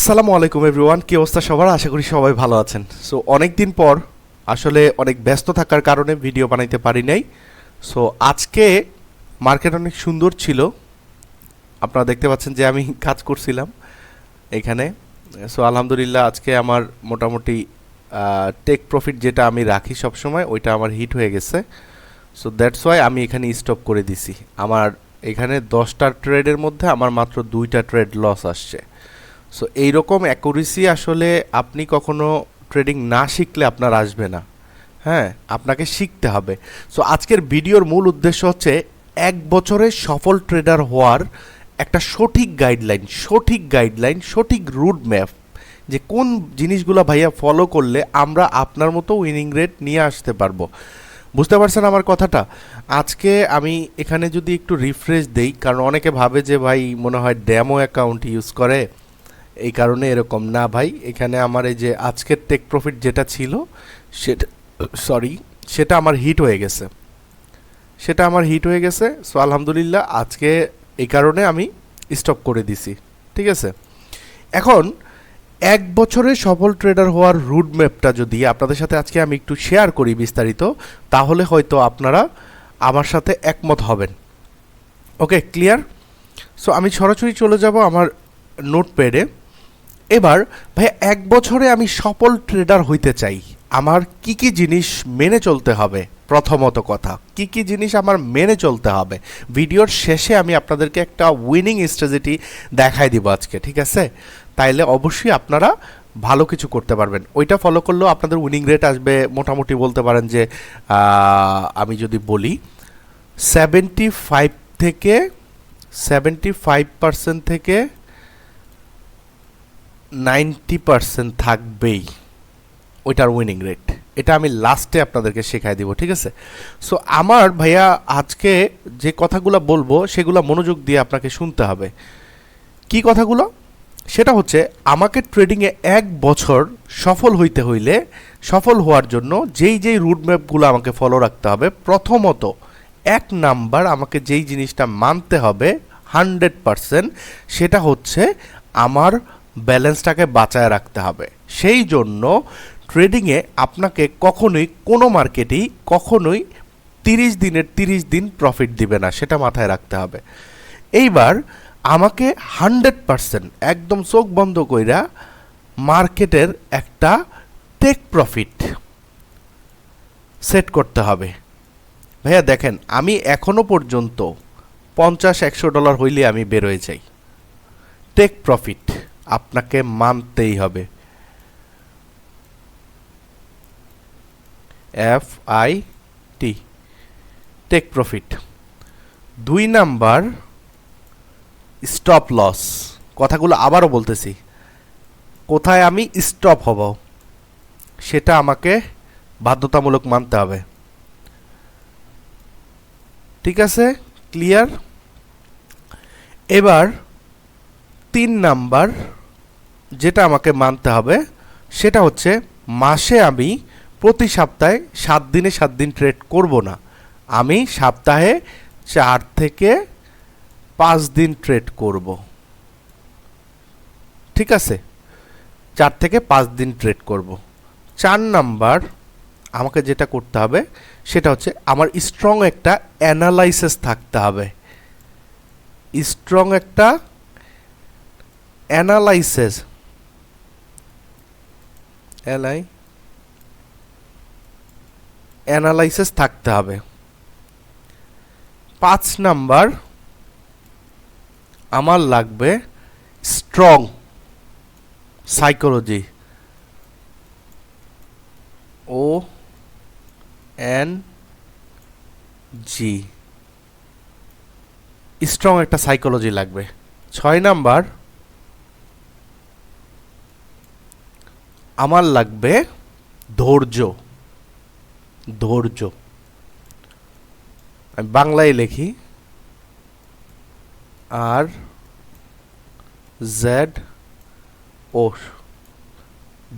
আসসালামু আলাইকুম এভরিওয়ান কি অবস্থা সবার? আশা করি সবাই ভালো আছেন। সো অনেক দিন পর আসলে অনেক ব্যস্ত থাকার কারণে ভিডিও বানাইতে পারি নাই। সো আজকে মার্কেট অনেক সুন্দর ছিল। আপনারা দেখতে পাচ্ছেন যে আমি কাজ করছিলাম এখানে। সো আলহামদুলিল্লাহ আজকে আমার মোটামুটি টেক প্রফিট যেটা আমি রাখি সবসময়, ওইটা আমার হিট হয়ে গেছে। সো দ্যাটস ওয়াই আমি এখানে স্টপ করে দিছি। আমার এখানে দশটা ট্রেডের মধ্যে আমার মাত্র দুইটা ট্রেড লস আসছে। সো এইরকম অ্যাকুরেসি আসলে আপনি কখনো ট্রেডিং না শিখলে আপনার আসবে না। হ্যাঁ আপনাকে শিখতে হবে। সো আজকের ভিডিওর মূল উদ্দেশ্য হচ্ছে এক বছরে সফল ট্রেডার হওয়ার একটা সঠিক গাইডলাইন সঠিক গাইডলাইন সঠিক রুট ম্যাপ যে কোন জিনিসগুলো ভাইয়া ফলো করলে আমরা আপনার মতো উইনিং রেট নিয়ে আসতে পারব। বুঝতে পারছেন আমার কথাটা? আজকে আমি এখানে যদি একটু রিফ্রেশ দেই, কারণ অনেকে ভাবে যে ভাই মনে হয় ড্যামো অ্যাকাউন্ট ইউজ করে। এই কারণে এরকম। না ভাই, এখানে আমার এই যে আজকের টেক প্রফিট যেটা ছিল, সেটা সরি সেটা আমার হিট হয়ে গেছে। সেটা আমার হিট হয়ে গেছে সো আলহামদুলিল্লাহ আজকে এই কারণে আমি স্টপ করে দিছি, ঠিক আছে? এখন, এক বছরে সফল ট্রেডার হওয়ার রুট ম্যাপটা যদি আপনাদের সাথে আজকে আমি একটু শেয়ার করি বিস্তারিত, তাহলে হয়তো আপনারা আমার সাথে একমত হবেন। ওকে ক্লিয়ার সো আমি সরাসরি চলে যাব আমার নোটপ্যাডে এবার, ভাই, এক বছরে আমি সফল ট্রেডার হইতে চাই। আমার কি কি জিনিস মেনে চলতে হবে? প্রথমত কথা, কি কি জিনিস আমার মেনে চলতে হবে? ভিডিওর শেষে আমি আপনাদেরকে একটা উইনিং স্ট্র্যাটেজি দেখাই দিব আজকে, ঠিক আছে? তাইলে অবশ্যই আপনারা ভালো কিছু করতে পারবেন। ওইটা ফলো করলেও আপনাদের উইনিং রেট আসবে। মোটামুটি বলতে পারেন যে আমি যদি বলি সেভেন্টি ফাইভ থেকে সেভেন্টি ফাইভ পার্সেন্ট থেকে নাইনটি পার্সেন্ট থাকবেই। ওইটার উইনিং রেট এটা আমি লাস্টে আপনাদেরকে শেখাই দিব, ঠিক আছে? সো আমার ভাইয়া আজকে যে কথাগুলো বলব, সেগুলো মনোযোগ দিয়ে আপনাকে শুনতে হবে। কি কথাগুলো? সেটা হচ্ছে, আমাকে ট্রেডিংয়ে এক বছর সফল হইতে হইলে, সফল হওয়ার জন্য যেই যেই রুট ম্যাপগুলো আমাকে ফলো রাখতে হবে, প্রথমত এক নাম্বার আমাকে যেই জিনিসটা মানতে হবে হান্ড্রেড পারসেন্ট সেটা হচ্ছে আমার ব্যালেন্সটাকে বাঁচায় রাখতে হবে। সেই জন্য ট্রেডিংয়ে আপনাকে কখনোই কোনো মার্কেটেই কখনোই তিরিশ দিনের তিরিশ দিন প্রফিট দিবে না, সেটা মাথায় রাখতে হবে। এইবার আমাকে হান্ড্রেড পারসেন্ট একদম চোখ বন্ধ কইরা মার্কেটের একটা টেক প্রফিট সেট করতে হবে। ভাইয়া দেখেন, আমি এখনও পর্যন্ত পঞ্চাশ, একশো ডলার হইলে আমি বেরোয় যাই। টেক প্রফিট আপনাকে মানতেই হবে। F I T take profit দুই নাম্বার স্টপ লস কথাগুলো আবারও বলতেছি। কোথায় আমি স্টপ হব? সেটা আমাকে বাধ্যতামূলক মানতে হবে। ঠিক আছে? ক্লিয়ার এবার তিন নাম্বার যেটা আমাকে মানতে হবে, সেটা হচ্ছে মাসে আমি প্রতি সপ্তাহে সাত দিনে সাত দিন ট্রেড করব না। আমি সপ্তাহে চার থেকে পাঁচ দিন ট্রেড করব। ঠিক আছে? চার থেকে পাঁচ দিন ট্রেড করব। চার নাম্বার আমাকে যেটা করতে হবে, সেটা হচ্ছে আমার স্ট্রং একটা অ্যানালাইসিস থাকতে হবে। স্ট্রং একটা অ্যানালাইসিস এলআই অ্যানালাইসিস থাকতে হবে। পাঁচ নাম্বার, আমার লাগবে strong psychology O N G strong একটা সাইকোলজি লাগবে। ছয় নাম্বার আমার লাগবে ধৈর্য। ধৈর্য। আমি বাংলায় লিখি আর জেড ও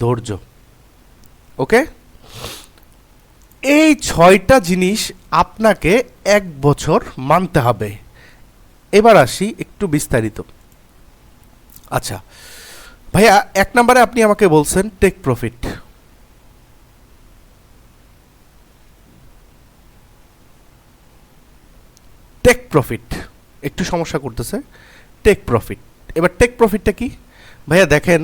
ধৈর্য। ওকে? এই ছয়টা জিনিস আপনাকে এক বছর মানতে হবে। এবার আসি একটু বিস্তারিত। আচ্ছা ভাইয়া, এক নম্বরে আপনি আমাকে বলছেন টেক প্রফিট টেক প্রফিট একটু সমস্যা করতেছে। টেক প্রফিট এবার টেক প্রফিটটা কি? ভাইয়া, দেখেন,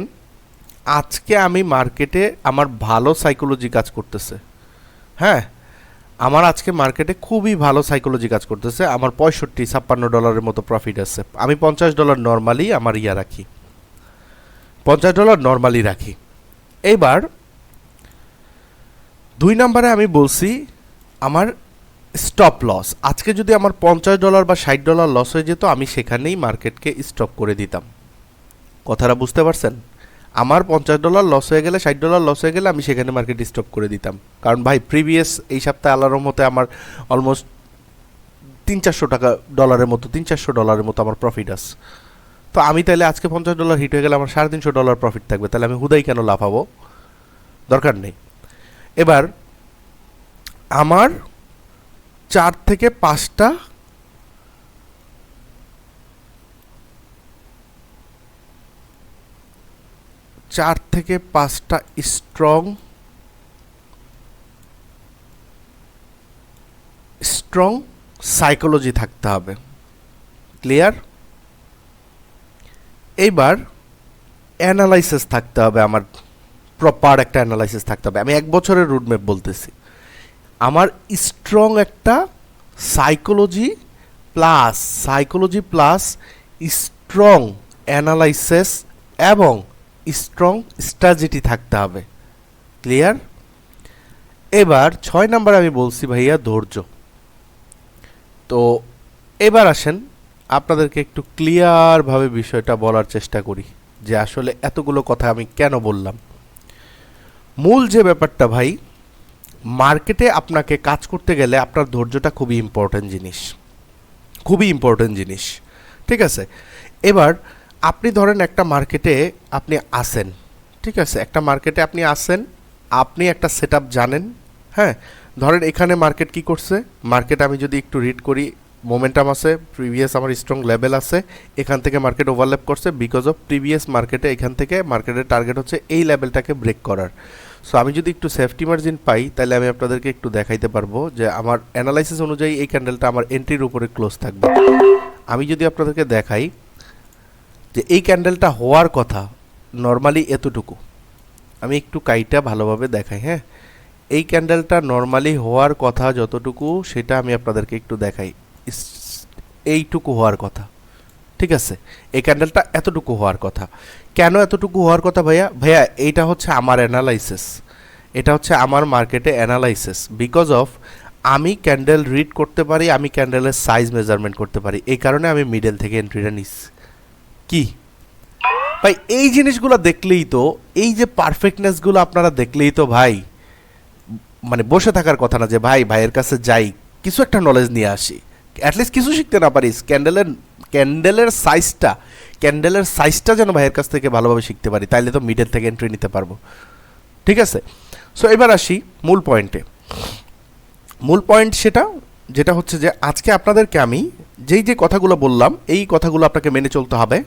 আজকে আমি মার্কেটে আমার ভালো সাইকোলজি কাজ করতেছে। হ্যাঁ আমার আজকে মার্কেটে খুবই ভালো সাইকোলজি কাজ করতেছে। আমার পঁয়ষট্টি, ছাপ্পান্ন ডলারের মতো প্রফিট আছে। আমি পঞ্চাশ ডলার নর্মালি আমার ইয়া রাখি। পঞ্চাশ ডলার নর্মালি রাখি। এইবার দুই নম্বরে আমি বলছি, আমার স্টপ লস আজকে যদি আমার পঞ্চাশ ডলার বা ষাট ডলার লস হয়ে যেত, আমি সেখানেই মার্কেটকে স্টপ করে দিতাম। কথাটা বুঝতে পারছেন? আমার পঞ্চাশ ডলার লস হয়ে গেলে, ষাট ডলার লস হয়ে গেলে আমি সেখানে মার্কেট স্টপ করে দিতাম। কারণ ভাই প্রিভিয়াস এই সপ্তাহে আল্লাহর মতে আমার অলমোস্ট তিন চারশো টাকা ডলারের মতো, তিন চারশো ডলারের মতো আমার প্রফিট আছে। তো আমি তাহলে আজকে পঞ্চাশ ডলার হিট হয়ে গেলে আমার সাড়ে তিনশো ডলার প্রফিট থাকবে। তাহলে আমি হুদাই কেন লাফাবো? দরকার নেই। এবার, আমার চার থেকে পাঁচটা চার থেকে পাঁচটা স্ট্রং স্ট্রং সাইকোলজি থাকতে হবে। ক্লিয়ার এইবার অ্যানালাইসিস থাকতে হবে, আমার প্রপার একটা অ্যানালাইসিস থাকতে হবে। আমি এক বছরের রুটম্যাপ বলতেছি। আমার স্ট্রং একটা psychology plus psychology plus strong analysis এবং স্ট্রং স্ট্র্যাটেজি থাকতে হবে। ক্লিয়ার এবার ছয় নাম্বার আমি বলছি ভাইয়া ধৈর্য। তো এবার আসেন আপনাদেরকে একটু ক্লিয়ারভাবে বিষয়টা বলার চেষ্টা করি, যে আসলে এতগুলো কথা আমি কেন বললাম। মূল যে ব্যাপারটা ভাই মার্কেটে আপনাকে কাজ করতে গেলে আপনার ধৈর্যটা খুবই ইম্পর্ট্যান্ট জিনিস। খুবই ইম্পর্ট্যান্ট জিনিস। ঠিক আছে? এবার আপনি ধরেন একটা মার্কেটে আপনি আসেন ঠিক আছে? একটা মার্কেটে আপনি আসেন আপনি একটা সেট জানেন হ্যাঁ? ধরেন এখানে মার্কেট কি করছে? মার্কেট আমি যদি একটু রিড করি মোমেন্টাম আছে প্রিভিয়াস আমার স্ট্রং লেভেল আছে, এখান থেকে মার্কেট ওভারল্যাপ করছে বিকজ অফ প্রিভিয়াস মার্কেটে এখান থেকে মার্কেটের টার্গেট হচ্ছে এই লেভেলটাকে ব্রেক করার। সো আমি যদি একটু সেফটি মার্জিন পাই, তাহলে আমি আপনাদেরকে একটু দেখাইতে পারব যে আমার অ্যানালাইসিস অনুযায়ী এই ক্যান্ডেলটা আমার এন্ট্রির উপরে ক্লোজ থাকবে। আমি যদি আপনাদেরকে দেখাই যে এই ক্যান্ডেলটা হওয়ার কথা নর্মালি এতটুকু, আমি একটু কাইটা ভালোভাবে দেখাই হ্যাঁ? এই ক্যান্ডেলটা নর্মালি হওয়ার কথা যতটুকু, সেটা আমি আপনাদেরকে একটু দেখাই। এইটুকু হওয়ার কথা। ঠিক আছে? এই ক্যান্ডেলটা এতটুকু হওয়ার কথা। কেন এতটুকু হওয়ার কথা ভাইয়া? ভাইয়া, এইটা হচ্ছে আমার অ্যানালাইসিস এটা হচ্ছে আমার মার্কেটে অ্যানালাইসিস বিকজ অফ আমি ক্যান্ডেল রিড করতে পারি, আমি ক্যান্ডেলের সাইজ মেজারমেন্ট করতে পারি। এই কারণে আমি মিডল থেকে এন্ট্রিটা নিস কি? ভাই, এই জিনিসগুলো দেখলেই তো, এই যে পারফেক্টনেসগুলো আপনারা দেখলেই তো ভাই মানে বসে থাকার কথা না যে, ভাই, ভাইয়ের কাছে যাই, কিছু একটা নলেজ নিয়ে আসি। অ্যাটলিস্ট কিছু শিখতে না পারিস ক্যান্ডেলের ক্যান্ডেলের সাইজটা ক্যান্ডেলের সাইজটা যেন ভাইয়ের কাছ থেকে ভালোভাবে শিখতে পারি, তাইলে তো মিডল থেকে এন্ট্রি নিতে পারব। ঠিক আছে? সো এবার আসি মূল পয়েন্টে মূল পয়েন্ট সেটা, যেটা হচ্ছে যে, আজকে আপনাদেরকে আমি যেই যে কথাগুলো বললাম, এই কথাগুলো আপনাকে মেনে চলতে হবে।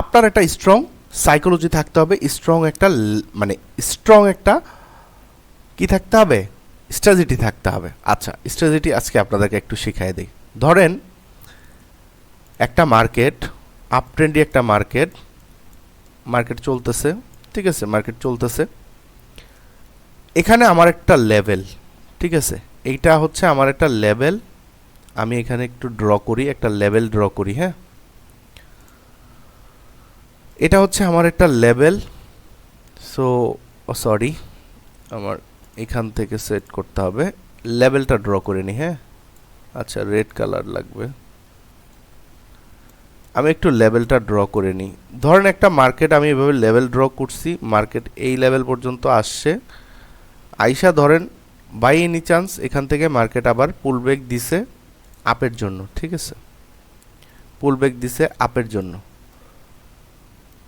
আপনার একটা স্ট্রং সাইকোলজি থাকতে হবে স্ট্রং একটা মানে স্ট্রং একটা কি থাকতে হবে? স্ট্র্যাটেজি থাকতে হবে। আচ্ছা স্ট্র্যাটেজি আজকে আপনাদেরকে একটু শিখাই দিই। ধরেন, একটা মার্কেট আপ ট্রেন্ডি একটা মার্কেট মার্কেট চলতেছে, ঠিক আছে মার্কেট চলতেছে। এখানে আমার একটা লেভেল ঠিক আছে? এইটা হচ্ছে আমার একটা লেভেল আমি এখানে একটু ড্র করি, একটা লেভেল ড্র করি হ্যাঁ? এটা হচ্ছে আমার একটা লেভেল সো সরি আমার এখান থেকে সেট করতে হবে লেভেলটা ড্র করে নিই হ্যাঁ? আচ্ছা রেড কালার লাগবে। আমি একটু লেভেলটা ড্র করে নিই। ধরেন একটা মার্কেট আমি এভাবে লেভেল ড্র করছি মার্কেট এই লেভেল পর্যন্ত আসছে। আইসা ধরেন বাই এনি চান্স এখান থেকে মার্কেট আবার পুল ব্রেক দিছে আপের জন্য, ঠিক আছে? পুল ব্রেক দিছে আপের জন্য।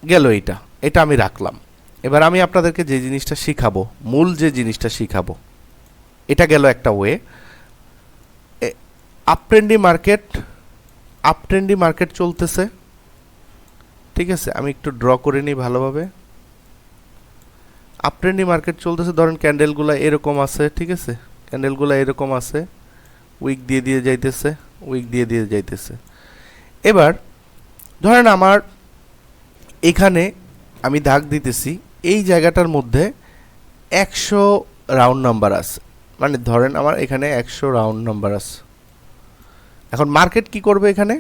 গেল এইটা, এটা আমি রাখলাম। এবার আমি আপনাদেরকে যে জিনিসটা শিখাবো, মূল যে জিনিসটা শিখাবো, এটা গেল একটা ওয়ে আপট্রেন্ডি মার্কেট আপট্রেন্ডি মার্কেট চলতেছে। ঠিক আছে, আমি একটু ড্র করে নিই ভালোভাবে। আপট্রেন্ডি মার্কেট চলতেছে, ধরেন ক্যান্ডেলগুলো এরকম আছে, ঠিক আছে? ক্যান্ডেলগুলো এরকম আছে। উইক দিয়ে দিয়ে যাইতেছে, উইক দিয়ে দিয়ে যাইতেছে। এবার, ধরেন আমার এখানে আমি দাগ দিতেছি, এই জায়গাটার মধ্যে একশো রাউন্ড নাম্বার আছে। মানে ধরেন আমার এখানে একশো রাউন্ড নাম্বার আছে। এখন মার্কেট কি করবে এখানে?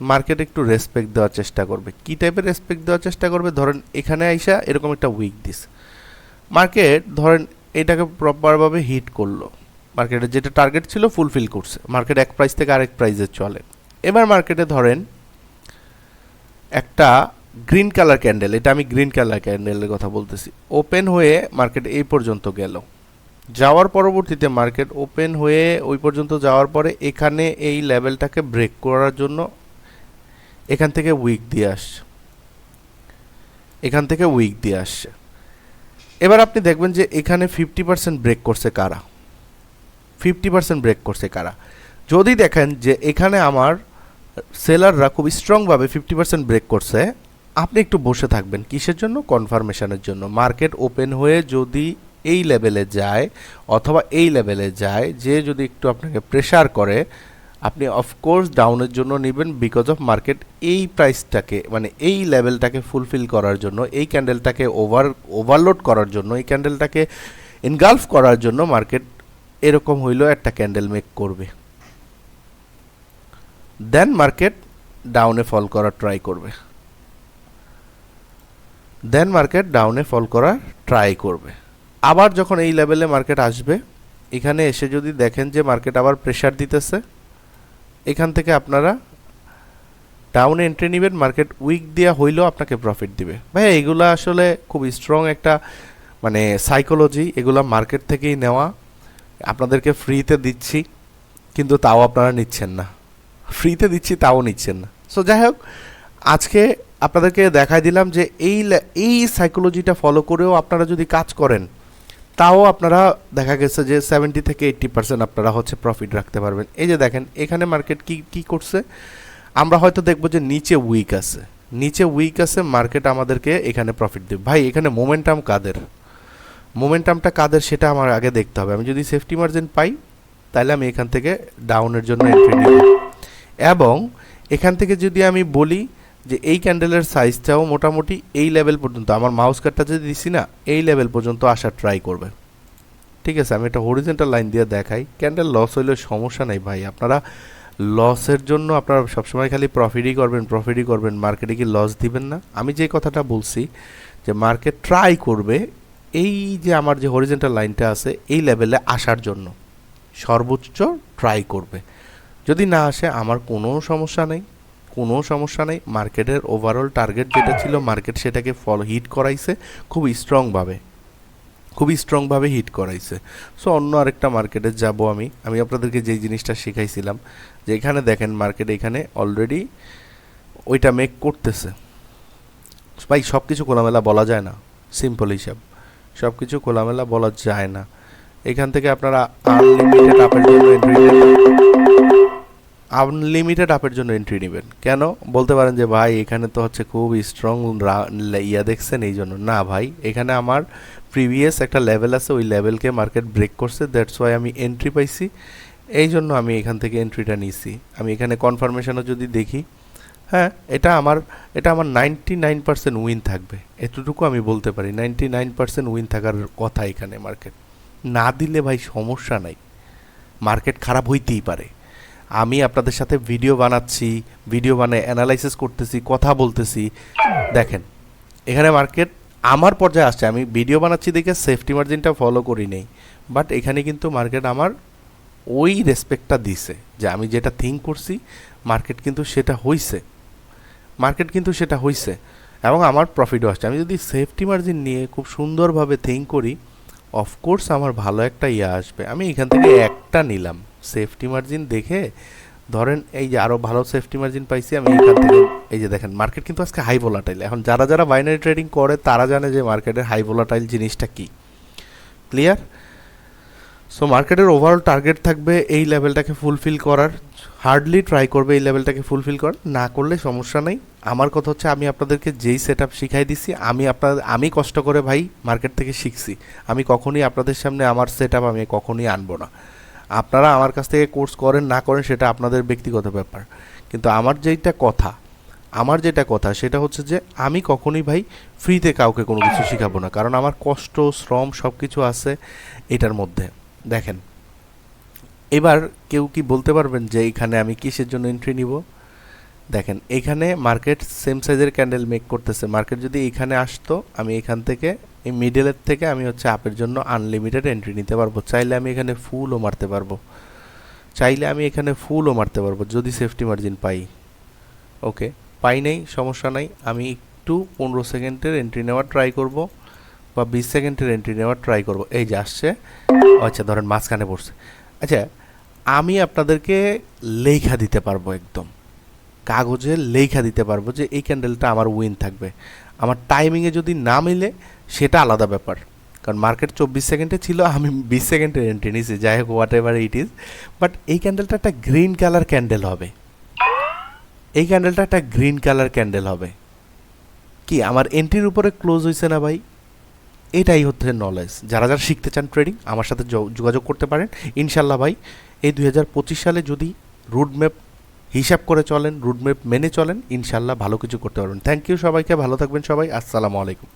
মার্কেট একটু রেসপেক্ট দেওয়ার চেষ্টা করবে। কি টাইপের রেসপেক্ট দেওয়ার চেষ্টা করবে? ধরেন এখানে আইসা এরকম একটা উইক দিস। মার্কেট ধরেন এটাকে প্রপারভাবে হিট করল। মার্কেটের যেটা টার্গেট ছিল ফুলফিল করছে। মার্কেট এক প্রাইস থেকে আরেক প্রাইসে চলে। এবার মার্কেটে ধরেন একটা গ্রিন কালার ক্যান্ডেল এটা আমি গ্রিন কালার ক্যান্ডেলের কথা বলতেছি। ওপেন হয়ে মার্কেট এই পর্যন্ত গেল। যাওয়ার পরবর্তীতে মার্কেট ওপেন হয়ে ওই পর্যন্ত যাওয়ার পরে এখানে এই লেভেলটাকে ব্রেক করার জন্য এখান থেকে উইক দিয়ে আসছে। এখান থেকে উইক দিয়ে আসছে। এবার আপনি দেখবেন যে এখানে ফিফটি পার্সেন্ট ব্রেক করছে কারা? ফিফটি পার্সেন্ট ব্রেক করছে কারা? যদি দেখেন যে এখানে আমার সেলাররা খুব স্ট্রংভাবে ফিফটি পার্সেন্ট ব্রেক করছে, আপনি একটু বসে থাকবেন। কিসের জন্য? কনফার্মেশনের জন্য। মার্কেট ওপেন হয়ে যদি এই লেভেলে যায় অথবা এই লেভেলে যায়, যে যদি একটু আপনাকে প্রেশার করে, আপনি অফকোর্স ডাউনের জন্য নেবেন বিকজ অফ মার্কেট এই প্রাইসটাকে মানে এই লেভেলটাকে ফুলফিল করার জন্য, এই ক্যান্ডেলটাকে ওভার ওভারলোড করার জন্য, এই ক্যান্ডেলটাকে ইনগালফ করার জন্য মার্কেট এরকম হইলেও একটা ক্যান্ডেল মেক করবে। দেন মার্কেট ডাউনে ফল করার ট্রাই করবে। দেন মার্কেট ডাউনে ফল করার ট্রাই করবে। আবার যখন এই লেভেলে মার্কেট আসবে, এখানে এসে যদি দেখেন যে মার্কেট আবার প্রেশার দিতেছে, এখান থেকে আপনারা ডাউনে এন্ট্রি নেবেন মার্কেট উইক দেওয়া হইলেও আপনাকে প্রফিট দিবে। ভাই এগুলো আসলে খুব স্ট্রং একটা মানে সাইকোলজি এগুলো মার্কেট থেকেই নেওয়া। আপনাদেরকে ফ্রিতে দিচ্ছি, কিন্তু তাও আপনারা নিচ্ছেন না। ফ্রিতে দিচ্ছি, তাও নিচ্ছেন না। সো যাই হোক, আজকে আপনাদেরকে দেখাই দিলাম যে এই এই সাইকোলজিটা ফলো করেও আপনারা যদি কাজ করেন তাও আপনারা দেখা গেছে যে সেভেন্টি থেকে এইট্টি পার্সেন্ট আপনারা হচ্ছে প্রফিট রাখতে পারবেন। এই যে দেখেন, এখানে মার্কেট কি কি করছে? আমরা হয়তো দেখব যে নিচে উইক আছে। নিচে উইক আছে মার্কেট আমাদেরকে এখানে প্রফিট দেবে। ভাই, এখানে মোমেন্টাম কাদের? মোমেন্টামটা কাদের সেটা আমার আগে দেখতে হবে। আমি যদি সেফটি মার্জিন পাই, তাহলে আমি এখান থেকে ডাউনের জন্য এন্ট্রি এবং এখান থেকে যদি আমি বলি যে এই ক্যান্ডেলের সাইজটাও মোটামুটি এই লেভেল পর্যন্ত। আমার মাউস কাটটা যদি দিছি না, এই লেভেল পর্যন্ত আসার ট্রাই করবে। ঠিক আছে, আমি একটা হরিজেন্টাল লাইন দিয়ে দেখাই। ক্যান্ডেল লস হইলে সমস্যা নেই ভাই। আপনারা লসের জন্য আপনারা সবসময় খালি প্রফিটই করবেন প্রফিটই করবেন। মার্কেটে কি লস দিবেন না? আমি যে কথাটা বলছি, যে মার্কেট ট্রাই করবে এই যে আমার যে হরিজেন্টাল লাইনটা আছে, এই লেভেলে আসার জন্য। সর্বোচ্চ ট্রাই করবে। যদি না আসে, আমার কোনো সমস্যা নেই। কোনো সমস্যা নেই। মার্কেটের ওভারঅল টার্গেট যেটা ছিল মার্কেট সেটাকে ফল হিট করাইছে খুব স্ট্রংভাবে খুবই স্ট্রংভাবে হিট করাইছে। সো অন্য আরেকটা মার্কেটে যাব আমি। আমি আপনাদেরকে যেই জিনিসটা শেখাইছিলাম, যে এখানে দেখেন মার্কেট এখানে অলরেডি ওইটা মেক করতেছে। ভাই সব কিছু খোলামেলা বলা যায় না। সিম্পল হিসাব। সব কিছু খোলামেলা বলা যায় না। এখান থেকে আপনারা আনলিমিটেড আপের জন্য আনলিমিটেড আপের জন্য এন্ট্রি নেবেন। কেন? বলতে পারেন যে, ভাই, এখানে তো হচ্ছে খুব স্ট্রং ইয়া দেখছেন এই জন্য। না, ভাই, এখানে আমার প্রিভিয়াস একটা লেভেল আছে, ওই লেভেলকে মার্কেট ব্রেক করছে দ্যাটস ওয়াই আমি এন্ট্রি পাইছি। এই জন্য আমি এখান থেকে এন্ট্রিটা নিছি। আমি এখানে কনফার্মেশনও যদি দেখি হ্যাঁ এটা আমার এটা আমার নাইনটি নাইন পার্সেন্ট উইন থাকবে। এতটুকু আমি বলতে পারি নাইনটি নাইন পার্সেন্ট উইন থাকার কথা এখানে মার্কেট না দিলে ভাই সমস্যা নাই। মার্কেট খারাপ হইতেই পারে। আমি আপনাদের সাথে ভিডিও বানাচ্ছি ভিডিও বানায় অ্যানালাইসিস করতেছি, কথা বলতেছি। দেখেন, এখানে মার্কেট আমার পর্যায়ে আসছে। আমি ভিডিও বানাচ্ছি দেখে সেফটি মার্জিনটা ফলো করি নেই। বাট এখানে কিন্তু মার্কেট আমার ওই রেসপেক্টটা দিছে যে আমি যেটা থিঙ্ক করছি মার্কেট কিন্তু সেটা হইছে। মার্কেট কিন্তু সেটা হইছে এবং আমার প্রফিটও আসছে। আমি যদি সেফটি মার্জিন নিয়ে খুব সুন্দরভাবে থিঙ্ক করি অফকোর্স আমার ভালো একটা ইয়ে আসবে। আমি এখান থেকে একটা নিলাম। সেফটি মার্জিন দেখে ধরেন এই যে আরও ভালো সেফটি মার্জিন পাইছি আমি এখান থেকে, এই যে দেখেন মার্কেট কিন্তু আজকে হাই ভোলাটাইল এখন যারা যারা বাইনারি ট্রেডিং করে, তারা জানে যে মার্কেটের হাই ভোলাটাইল জিনিসটা কী। ক্লিয়ার সো মার্কেটের ওভারঅল টার্গেট থাকবে এই লেভেলটাকে ফুলফিল করার। হার্ডলি ট্রাই করবে এই লেভেলটাকে ফুলফিল করার। না করলে সমস্যা নেই। আমার কথা হচ্ছে, আমি আপনাদেরকে যেই সেট আপ শিখাই দিছি, আমি আপনাদের আমি কষ্ট করে ভাই মার্কেট থেকে শিখছি। আমি কখনই আপনাদের সামনে আমার সেট আপ আমি কখনই আনব না। আপনারা আমার কাছ থেকে কোর্স করেন, না করেন, সেটা আপনাদের ব্যক্তিগত ব্যাপার। কিন্তু আমার যেটা কথা, আমার যেটা কথা, সেটা হচ্ছে যে আমি কখনোই ভাই ফ্রিতে কাউকে কোনো কিছু শেখাবো না। কারণ আমার কষ্ট, শ্রম সব কিছু আছে এটার মধ্যে। দেখেন, এবার কেউ কি বলতে পারবেন যে এখানে আমি কিসের জন্য এন্ট্রি নিব? দেখেন, এখানে মার্কেট সেম সাইজের ক্যান্ডেল মেক করতেছে। মার্কেট যদি এখানে আসতো, আমি এখান থেকে, এই মিডলের থেকে আমি হচ্ছে আপের জন্য আনলিমিটেড এন্ট্রি নিতে পারব। চাইলে আমি এখানে ফুলও মারতে পারব। চাইলে আমি এখানে ফুলও মারতে পারব, যদি সেফটি মার্জিন পাই। ওকে পাই নাই, সমস্যা নাই। আমি একটু পনেরো সেকেন্ডের এন্ট্রি নেওয়ার ট্রাই করব, বা বিশ সেকেন্ডের এন্ট্রি নেওয়ার ট্রাই করব। এই যে আসছে। আচ্ছা ধরেন মাঝখানে পড়ছে। আচ্ছা আমি আপনাদেরকে লেখা দিতে পারব একদম। কাগজে লেখা দিতে পারব যে এই ক্যান্ডেলটা আমার উইন থাকবে। আমার টাইমিংয়ে যদি না মিলে, সেটা আলাদা ব্যাপার। কারণ মার্কেট চব্বিশ সেকেন্ডে ছিল, আমি বিশ সেকেন্ডের এন্ট্রি নিয়েছি, যাই হোক whatever it is but এই ক্যান্ডেলটা একটা গ্রিন কালার ক্যান্ডেল হবে। এই ক্যান্ডেলটা একটা গ্রিন কালার ক্যান্ডেল হবে। কি, আমার এন্ট্রির উপরে ক্লোজ হয়েছে না ভাই? এটাই হচ্ছে নলেজ যারা যারা শিখতে চান ট্রেডিং আমার সাথে যোগাযোগ করতে পারেন। ইনশাল্লাহ ভাই, এই দু হাজার পঁচিশ সালে যদি রুটম্যাপ হিসাব করে চলেন রুটম্যাপ মেনে চলেন ইনশাল্লাহ ভালো কিছু করতে পারবেন। থ্যাংক ইউ সবাইকে, ভালো থাকবেন সবাই, আসসালামু আলাইকুম।